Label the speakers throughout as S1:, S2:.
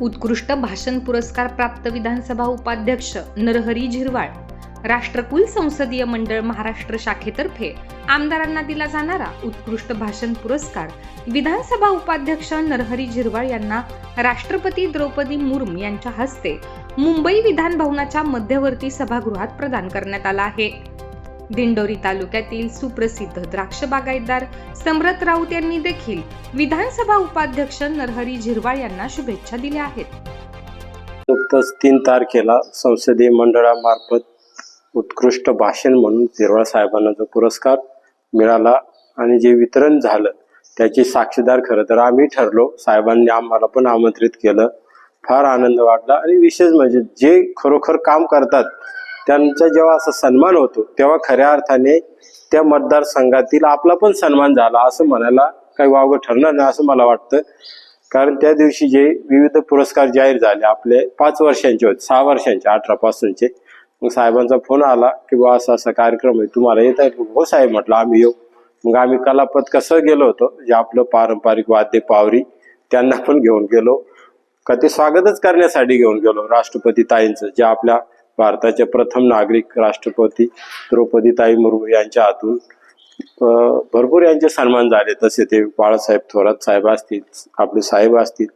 S1: उत्कृष्ट भाषण पुरस्कार प्राप्त विधानसभा उपाध्यक्ष नरहरी झिरवाळ राष्ट्रकुल संसदीय मंडळ महाराष्ट्र शाखेतर्फे आमदारांना दिला जाणारा उत्कृष्ट भाषण पुरस्कार विधानसभा उपाध्यक्ष नरहरी झिरवाळ यांना राष्ट्रपती द्रौपदी मुर्मू यांच्या हस्ते मुंबई विधान भवनाच्या मध्यवर्ती सभागृहात प्रदान करण्यात आला आहे. दिंडोरी तालुक्यातील सुप्रसिद्ध द्राक्ष बागायतदार सम्रत राऊत यांनी देखील विधानसभा उपाध्यक्ष नरहरी झिरवाळ यांना शुभेच्छा दिल्या आहेत.
S2: नुकतंच तीन तारखेला संसदीय मंडळामार्फत उत्कृष्ट भाषण म्हणून झिरवाळ साहेबांना जो पुरस्कार मिळाला आणि जे वितरण झालं त्याची साक्षीदार खरं तर आम्ही ठरलो. साहेबांनी आम्हाला पण आमंत्रित केलं. फार आनंद वाटला आणि विशेष म्हणजे जे खरोखर काम करतात त्यांचा जेव्हा असा सन्मान होतो तेव्हा खऱ्या अर्थाने त्या मतदारसंघातील आपला पण सन्मान झाला असं म्हणायला काही वावगं ठरणार नाही असं मला वाटतं. कारण त्या दिवशी जे विविध पुरस्कार जाहीर झाले आपले पाच वर्षांचे होते सहा वर्षांचे अठरा पासूनचे. मग साहेबांचा फोन आला की बा असा असा कार्यक्रम आहे तुम्हाला येत आहे हो साहेब म्हटलं आम्ही येऊ. मग आम्ही कलापत कसं गेलो होतो जे आपलं पारंपरिक वाद्य पावरी त्यांना पण घेऊन गेलो. का ते स्वागतच करण्यासाठी घेऊन गेलो राष्ट्रपती ताईंचं जे आपल्या भारताचे प्रथम नागरिक राष्ट्रपती द्रौपदी ताई मुर्मू यांच्या हातून भरपूर यांचे सन्मान झाले. तसे ते बाळासाहेब थोरात साहेब असतील आपले साहेब असतील.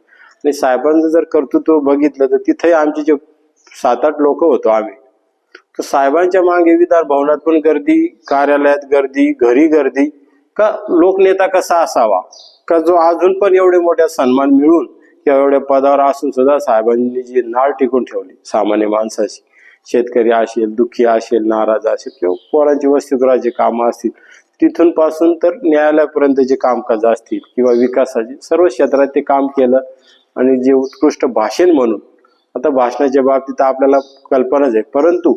S2: आणि साहेबांचं जर कर्तृत्व बघितलं तर तिथे आमचे जे सात आठ लोक होतो आम्ही तर साहेबांच्या मागे विदार भवनात पण गर्दी कार्यालयात गर्दी घरी गर्दी का लोकनेता कसा असावा? का जो अजून पण एवढे मोठ्या सन्मान मिळून किंवा एवढ्या पदावर असून सुद्धा साहेबांनी जी नाळ टिकून ठेवली सामान्य माणसाची शेतकरी असेल दुःखी असेल नाराज असेल किंवा पोरांची वस्तुगृहाची कामं असतील तिथून पासून तर न्यायालयापर्यंत जे कामकाज असतील किंवा विकासाचे सर्व क्षेत्रात ते काम केलं आणि जे उत्कृष्ट भाषण म्हणून आता भाषणाच्या बाबतीत आपल्याला कल्पनाच आहे. परंतु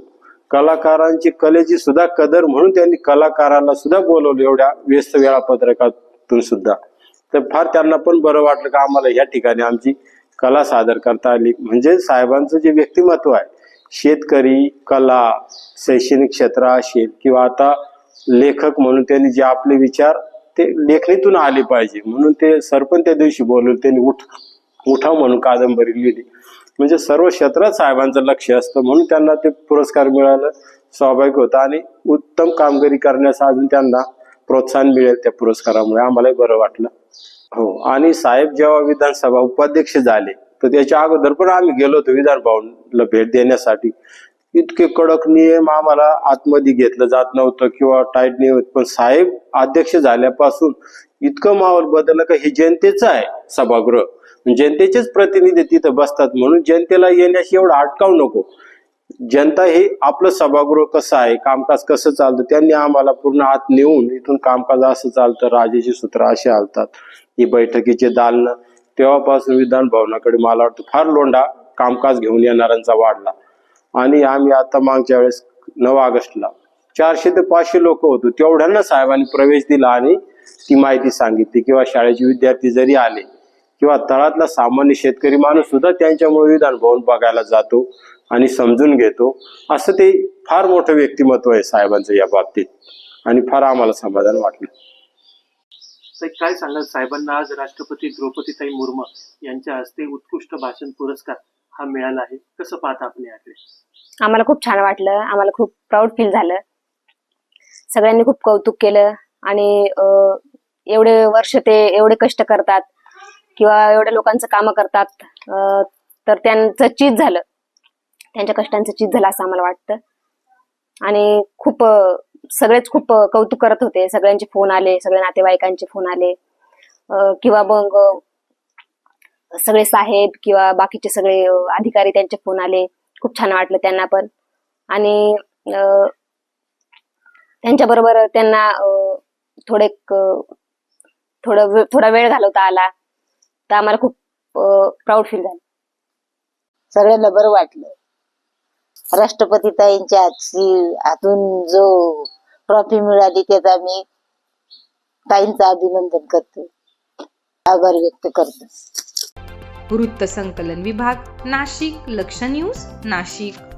S2: कलाकारांची कलेची सुद्धा कदर म्हणून त्यांनी कलाकाराला सुद्धा बोलवलं एवढ्या व्यस्त वेळापत्रकातून सुद्धा. तर फार त्यांना पण बरं वाटलं का आम्हाला या ठिकाणी आमची कला सादर करता आली. म्हणजे साहेबांचं जे व्यक्तिमत्व आहे शेतकरी कला शैक्षणिक क्षेत्र असेल किंवा आता लेखक म्हणून त्यांनी जे आपले विचार ते लेखणीतून आले पाहिजे. म्हणून ते सरपंच त्या दिवशी बोलवलं त्यांनी उठ उठाव म्हणून कादंबरी लिहिली. म्हणजे सर्व क्षेत्रात साहेबांचं लक्ष असतं. म्हणून त्यांना ते पुरस्कार मिळालं. स्वाभाविक होतं. आणि उत्तम कामगिरी करण्यास अजून त्यांना प्रोत्साहन मिळेल त्या पुरस्कारामुळे. आम्हालाही बरं वाटलं. हो. आणि साहेब जेव्हा विधानसभा उपाध्यक्ष झाले तर त्याच्या अगोदर पण आम्ही गेलो होतो विधान भवनला भेट देण्यासाठी. इतके कडक नियम आम्हाला आतमध्ये घेतलं जात नव्हतं किंवा टाईट नियम पण साहेब अध्यक्ष झाल्यापासून इतकं माहोल बदललं का हे जनतेचं आहे सभागृह. म्हणजे जनतेचेच प्रतिनिधी तिथं बसतात म्हणून जनतेला येण्याशी एवढं अटकावू नको. जनता हे आपलं सभागृह कसं आहे कामकाज कसं चालतं त्यांनी आम्हाला पूर्ण आत नेऊन इथून कामकाज असं चालतं राजेची सूत्र असे हालतात. ही बैठकीचे दालनं तेव्हापासून विधान भवनाकडे मला वाटतं फार लोंढा कामकाज घेऊन येणाऱ्यांचा वाढला. आणि आम्ही आता मागच्या वेळेस नऊ ऑगस्टला चारशे ते पाचशे लोक होतो. तेवढ्यांना साहेबांनी प्रवेश दिला आणि ती माहिती सांगितली किंवा शाळेचे विद्यार्थी जरी आले किंवा तळातला सामान्य शेतकरी माणूस सुद्धा त्यांच्यामुळे विधान भवन बघायला जातो आणि समजून घेतो. असं ते फार मोठं व्यक्तिमत्व आहे साहेबांचं या बाबतीत. आणि फार आम्हाला समाधान वाटलं.
S3: काय सांगाल? साहेबांना आज राष्ट्रपती द्रौपदीताई मुर्मू यांच्या हस्ते उत्कृष्ट भाषण पुरस्कार हा मिळाला आहे. कसं पाहता आपण याकडे
S4: आम्हाला खूप छान वाटलं. आम्हाला खूप प्राऊड फील झालं. सगळ्यांनी खूप कौतुक केलं आणि अं, एवढे वर्ष ते एवढे कष्ट करतात किंवा एवढ्या लोकांचं काम करतात अं, तर त्यांचं चीज झालं. त्यांच्या कष्टांचं चीज झालं असं आम्हाला वाटतं. आणि खूप अं, सगळेच खूप कौतुक करत होते. सगळ्यांचे फोन आले सगळ्या नातेवाईकांचे फोन आले. किंवा मग सगळे साहेब किंवा बाकीचे सगळे अधिकारी त्यांचे फोन आले. खूप छान वाटलं त्यांना पण. आणि त्यांच्या बरोबर त्यांना अं, थोडे थोडं थोडा वेळ घालवता आला. तर आम्हाला खूप प्राऊड फील झालं.
S5: सगळ्यांना बरं वाटलं. राष्ट्रपती ताईंच्या हातून जो ट्रॉफी मिळाली त्याचा मी ताईंचं अभिनंदन करतो. आभार व्यक्त करतो.
S1: वृत्त संकलन विभाग नाशिक लक्ष न्यूज नाशिक.